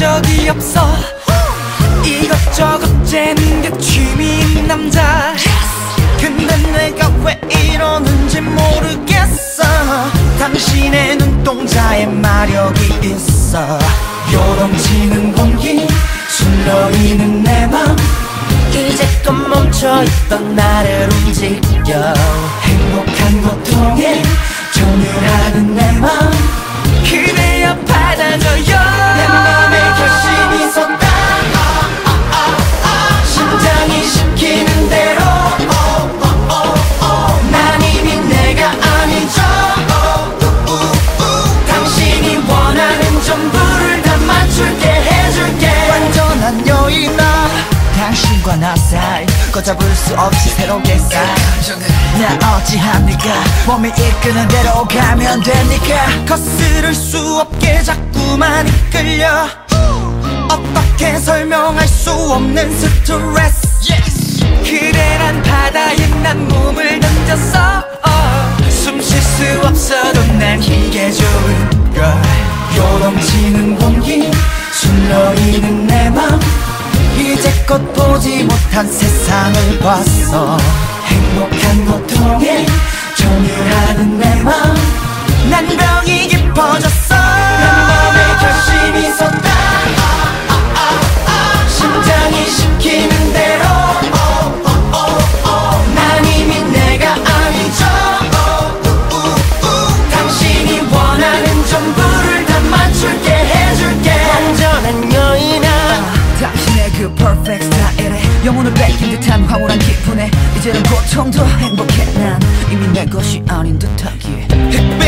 적이 없어. 이것저것 재는 게 취미인 남자. 근데 내가 왜 이러는지 모르겠어 있어. 요동치는 공기 술렁이는 내맘. 이제껏 멈춰있던 나를 당신과 나 사이 걷잡을 수 없이 새롭게 쌓나 어찌합니까? 몸이 이끄는 대로 가면 되니까 거스를 수 없게 자꾸만 이끌려. 어떻게 설명할 수 없는 스트레스. 그대란 바다에 난 몸을 던졌어. 숨 쉴 수 없어도 난 이게 좋은 걸. 요동치는 공 세상을 봤어. 행복한 고통에 듯한 황홀한 기분에 이제는 고통도 행복해. 난 이미 내 것이 아닌 듯하기에.